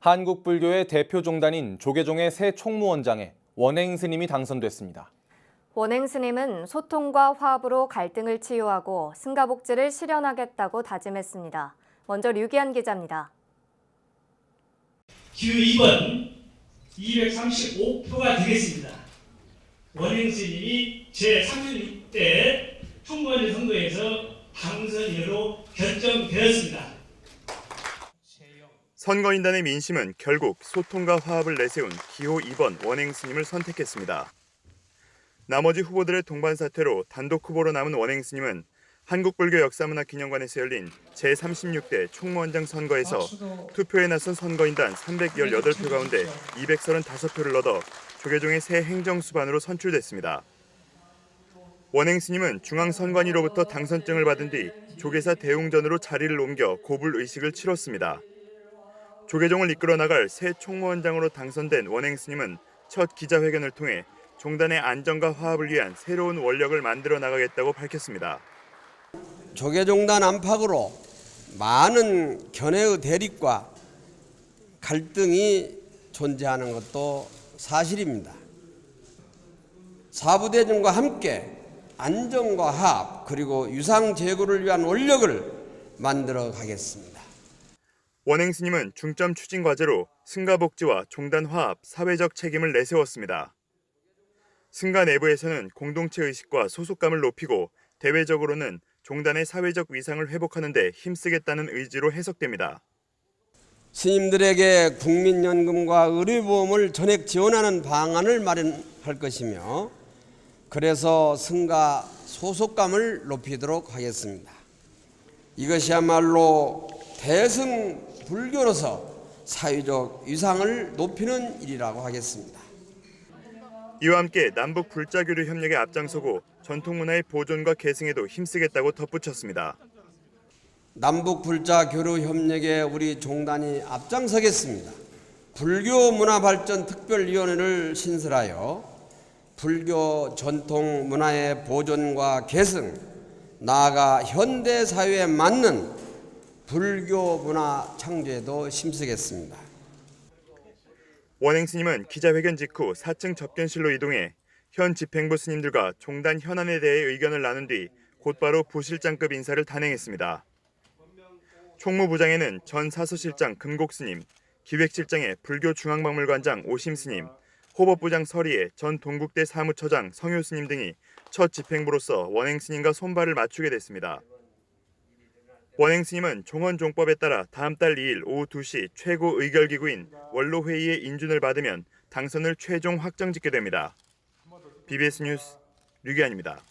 한국불교의 대표 종단인 조계종의 새 총무원장에 원행 스님이 당선됐습니다. 원행 스님은 소통과 화합으로 갈등을 치유하고 승가복지를 실현하겠다고 다짐했습니다. 먼저 류기한 기자입니다. 기호 2번 235표가 되겠습니다. 원행 스님이 제36대 총무원 선거에서 당선인으로 결정되었습니다. 선거인단의 민심은 결국 소통과 화합을 내세운 기호 2번 원행 스님을 선택했습니다. 나머지 후보들의 동반 사태로 단독 후보로 남은 원행 스님은 한국불교 역사문화기념관에서 열린 제36대 총무원장 선거에서 투표에 나선 선거인단 318표 가운데 235표를 얻어 조계종의 새 행정수반으로 선출됐습니다. 원행 스님은 중앙선관위로부터 당선증을 받은 뒤 조계사 대웅전으로 자리를 옮겨 고불 의식을 치렀습니다. 조계종을 이끌어 나갈 새 총무원장으로 당선된 원행 스님은 첫 기자회견을 통해 종단의 안정과 화합을 위한 새로운 원력을 만들어 나가겠다고 밝혔습니다. 조계종단 안팎으로 많은 견해의 대립과 갈등이 존재하는 것도 사실입니다. 사부대중과 함께 안정과 화합 그리고 유상 제고를 위한 원력을 만들어 가겠습니다. 원행 스님은 중점 추진 과제로 승가복지와 종단 화합, 사회적 책임을 내세웠습니다. 승가 내부에서는 공동체 의식과 소속감을 높이고 대외적으로는 종단의 사회적 위상을 회복하는 데 힘쓰겠다는 의지로 해석됩니다. 스님들에게 국민연금과 의료보험을 전액 지원하는 방안을 마련할 것이며 그래서 승가 소속감을 높이도록 하겠습니다. 이것이야말로 대승 불교로서 사회적 위상을 높이는 일이라고 하겠습니다. 이와 함께 남북 불자교류 협력에 앞장서고 전통문화의 보존과 계승에도 힘쓰겠다고 덧붙였습니다. 남북 불자 교류 협력에 우리 종단이 앞장서겠습니다. 불교 문화 발전 특별위원회를 신설하여 불교 전통 문화의 보존과 계승, 나아가 현대 사회에 맞는 불교 문화 창조에도 힘쓰겠습니다. 원행 스님은 기자회견 직후 4층 접견실로 이동해 현 집행부 스님들과 종단 현안에 대해 의견을 나눈 뒤 곧바로 부실장급 인사를 단행했습니다. 총무부장에는 전 사서실장 금곡 스님, 기획실장에 불교 중앙박물관장 오심 스님, 호법부장 서리에 전 동국대 사무처장 성효 스님 등이 첫 집행부로서 원행 스님과 손발을 맞추게 됐습니다. 원행 스님은 종헌종법에 따라 다음 달 2일 오후 2시 최고 의결기구인 원로회의의 인준을 받으면 당선을 최종 확정짓게 됩니다. BBS 뉴스 류기안입니다.